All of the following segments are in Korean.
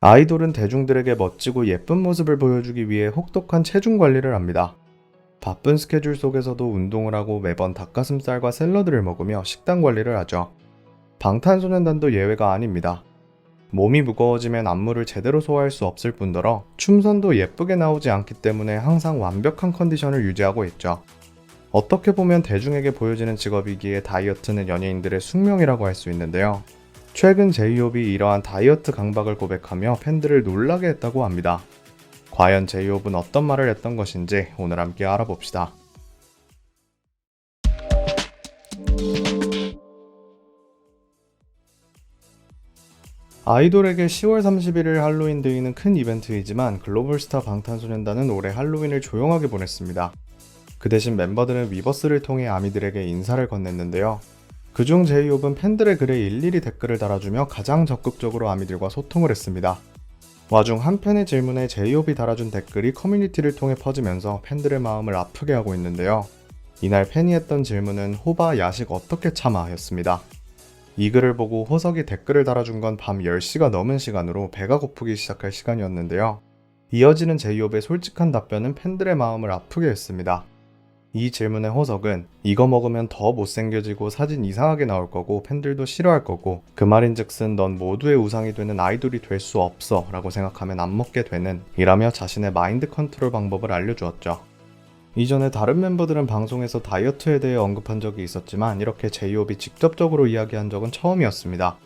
아이돌은 대중들에게 멋지고 예쁜 모습을 보여주기 위해 혹독한 체중 관리를 합니다. 바쁜 스케줄 속에서도 운동을 하고 매번 닭가슴살과 샐러드를 먹으며 식단 관리를 하죠. 방탄소년단도 예외가 아닙니다. 몸이 무거워지면 안무를 제대로 소화할 수 없을 뿐더러 춤선도 예쁘게 나오지 않기 때문에 항상 완벽한 컨디션을 유지하고 있죠. 어떻게 보면 대중에게 보여지는 직업이기에 다이어트는 연예인들의 숙명이라고 할 수 있는데요. 최근 제이홉이 이러한 다이어트 강박을 고백하며 팬들을 놀라게 했다고 합니다. 과연 제이홉은 어떤 말을 했던 것인지 오늘 함께 알아봅시다. 아이돌에게 10월 31일 할로윈 데이는 큰 이벤트이지만 글로벌 스타 방탄소년단은 올해 할로윈을 조용하게 보냈습니다. 그 대신 멤버들은 위버스를 통해 아미들에게 인사를 건넸는데요. 그중 제이홉은 팬들의 글에 일일이 댓글을 달아주며 가장 적극적으로 아미들과 소통을 했습니다. 와중 한 팬의 질문에 제이홉이 달아준 댓글이 커뮤니티를 통해 퍼지면서 팬들의 마음을 아프게 하고 있는데요. 이날 팬이 했던 질문은 호바 야식 어떻게 참아 였습니다. 이 글을 보고 호석이 댓글을 달아준 건 밤 10시가 넘은 시간으로 배가 고프기 시작할 시간이었는데요. 이어지는 제이홉의 솔직한 답변은 팬들의 마음을 아프게 했습니다. 이 질문에 호석은 이거 먹으면 더 못생겨지고 사진 이상하게 나올 거고 팬들도 싫어할 거고 그 말인즉슨 넌 모두의 우상이 되는 아이돌이 될 수 없어 라고 생각하면 안 먹게 되는 이라며 자신의 마인드 컨트롤 방법을 알려주었죠. 이전에 다른 멤버들은 방송에서 다이어트에 대해 언급한 적이 있었지만 이렇게 제이홉이 직접적으로 이야기한 적은 처음이었습니다.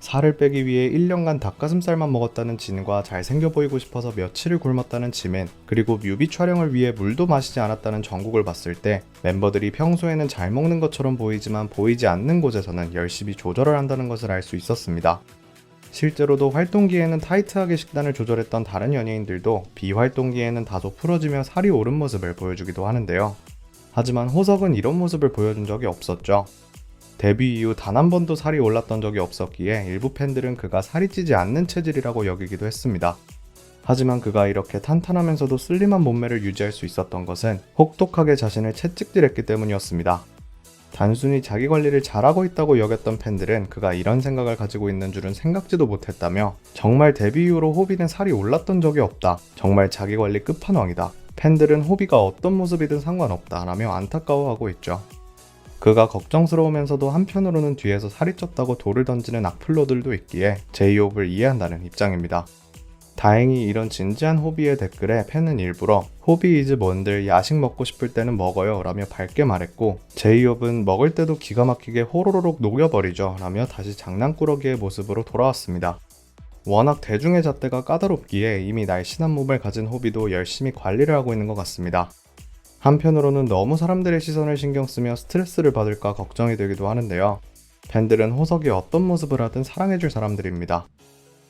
살을 빼기 위해 1년간 닭가슴살만 먹었다는 진과 잘생겨 보이고 싶어서 며칠을 굶었다는 지멘, 그리고 뮤비 촬영을 위해 물도 마시지 않았다는 정국을 봤을 때 멤버들이 평소에는 잘 먹는 것처럼 보이지만 보이지 않는 곳에서는 열심히 조절을 한다는 것을 알 수 있었습니다. 실제로도 활동기에는 타이트하게 식단을 조절했던 다른 연예인들도 비활동기에는 다소 풀어지며 살이 오른 모습을 보여주기도 하는데요. 하지만 호석은 이런 모습을 보여준 적이 없었죠. 데뷔 이후 단 한 번도 살이 올랐던 적이 없었기에 일부 팬들은 그가 살이 찌지 않는 체질이라고 여기기도 했습니다. 하지만 그가 이렇게 탄탄하면서도 슬림한 몸매를 유지할 수 있었던 것은 혹독하게 자신을 채찍질했기 때문이었습니다. 단순히 자기 관리를 잘하고 있다고 여겼던 팬들은 그가 이런 생각을 가지고 있는 줄은 생각지도 못했다며 정말 데뷔 이후로 호비는 살이 올랐던 적이 없다. 정말 자기 관리 끝판왕이다. 팬들은 호비가 어떤 모습이든 상관없다 라며 안타까워하고 있죠. 그가 걱정스러우면서도 한편으로는 뒤에서 살이 쪘다고 돌을 던지는 악플러들도 있기에 제이홉을 이해한다는 입장입니다. 다행히 이런 진지한 호비의 댓글에 팬은 일부러 호비 이즈 뭔들 야식 먹고 싶을 때는 먹어요 라며 밝게 말했고 제이홉은 먹을 때도 기가 막히게 호로로록 녹여버리죠 라며 다시 장난꾸러기의 모습으로 돌아왔습니다. 워낙 대중의 잣대가 까다롭기에 이미 날씬한 몸을 가진 호비도 열심히 관리를 하고 있는 것 같습니다. 한편으로는 너무 사람들의 시선을 신경 쓰며 스트레스를 받을까 걱정이 되기도 하는데요. 팬들은 호석이 어떤 모습을 하든 사랑해줄 사람들입니다.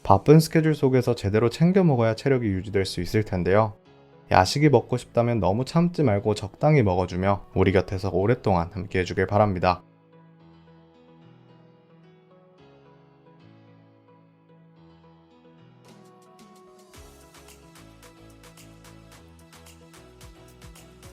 바쁜 스케줄 속에서 제대로 챙겨 먹어야 체력이 유지될 수 있을 텐데요. 야식이 먹고 싶다면 너무 참지 말고 적당히 먹어주며 우리 곁에서 오랫동안 함께 해주길 바랍니다.